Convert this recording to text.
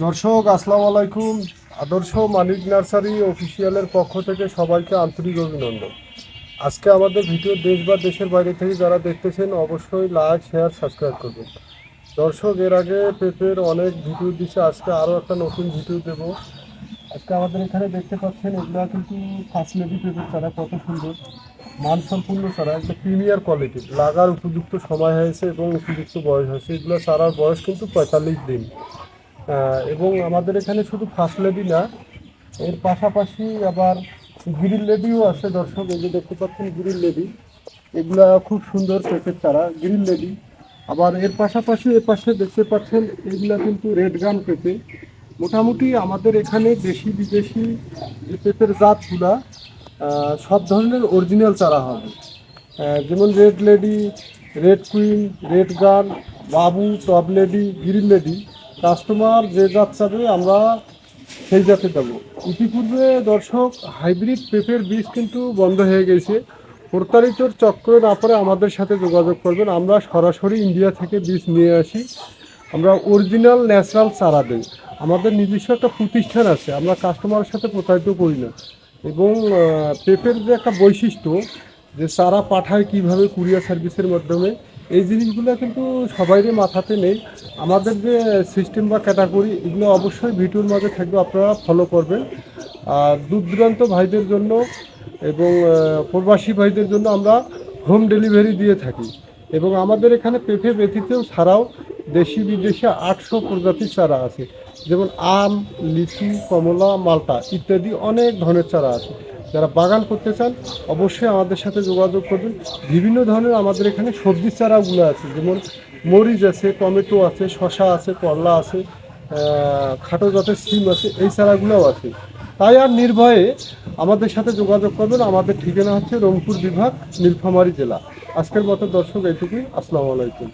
দর্শক, আসসালামু আলাইকুম। আদর্শ মানিক নার্সারি অফিসিয়ালের পক্ষ থেকে সবাইকে আন্তরিক অভিনন্দন। আজকে আমাদের ভিডিও দেশ বা দেশের বাইরে থেকে যারা দেখতেছেন, অবশ্যই লাইক শেয়ার সাবস্ক্রাইব করবেন। দর্শক, এর আগে পেপের অনেক ভিডিও দিচ্ছে আজকে আরও একটা নতুন ভিডিও দেব। আজকে আমাদের এখানে দেখতে পাচ্ছেন, এগুলো কিন্তু ফার্স্ট লেডি পেপের চারা, কত সুন্দর। মানসম্পূর্ণ চারা, একটা প্রিমিয়ার কোয়ালিটির লাগার উপযুক্ত সময় হয়েছে এবং উপযুক্ত বয়স হয়েছে। এগুলো চারার বয়স কিন্তু পঁয়তাল্লিশ দিন। এবং আমাদের এখানে শুধু ফার্স্ট লেডি না, এর পাশাপাশি আবার গ্রিল লেডিও আছে দর্শক, এই যে দেখতে পাচ্ছেন গ্রিল লেডি এগুলা খুব সুন্দর পেঁপের চারা গ্রিল লেডি আবার এর পাশাপাশি এর পাশে দেখতে পাচ্ছেন, এগুলা কিন্তু রেড গান পেঁপে। মোটামুটি আমাদের এখানে দেশি বিদেশি যে পেঁপের জাতগুলা সব ধরনের অরিজিনাল চারা হবে যেমন red lady red queen red gun বাবু top lady green lady customer যে জাত চাবে, আমরা সেই জাতে দেবো ইতিপূর্বে দর্শক, হাইব্রিড পেঁপের বীজ কিন্তু বন্ধ হয়ে গেছে। প্রতারিতর চক্র না পরে আমাদের সাথে যোগাযোগ করবেন। আমরা সরাসরি ইন্ডিয়া থেকে বীজ নিয়ে আসি। আমরা অরিজিনাল, ন্যাচারাল চারা দিই। আমাদের নিজস্ব একটা প্রতিষ্ঠান আছে। আমরা কাস্টমারের সাথে প্রতারিত করি না। এবং পেঁপের যে একটা বৈশিষ্ট্য, যে চারা পাঠায় কীভাবে কুরিয়ার সার্ভিসের মাধ্যমে এই জিনিসগুলো কিন্তু সবাইরই মাথাতে নেই। আমাদের যে সিস্টেম বা ক্যাটাগরি এগুলো অবশ্যই ভিডিওর মাঝে থাকবে, আপনারা ফলো করবেন। আর দূর দূরান্ত ভাইদের জন্য এবং প্রবাসী ভাইদের জন্য আমরা হোম ডেলিভারি দিয়ে থাকি। এবং আমাদের এখানে পেঁপে ব্যতীতেও ছাড়াও দেশি বিদেশি আটশো প্রজাতির চারা আছে। যেমন আম, লিচু, কমলা, মালটা ইত্যাদি অনেক ধরনের চারা আছে। যারা বাগান করতে চান, অবশ্যই আমাদের সাথে যোগাযোগ করবেন। বিভিন্ন ধরনের আমাদের এখানে সবজির চারাগুলো আছে, যেমন মরিচ আছে, টমেটো আছে শশা আছে, করলা আছে খাটো জাতের সিম আছে, এই চারাগুলোও আছে। তাই আর নির্ভয়ে আমাদের সাথে যোগাযোগ করবেন। আমাদের ঠিকানা হচ্ছে রংপুর বিভাগ, নীলফামারী জেলা। আজকের মতো দর্শক এইটুকুই আসসালামু আলাইকুম।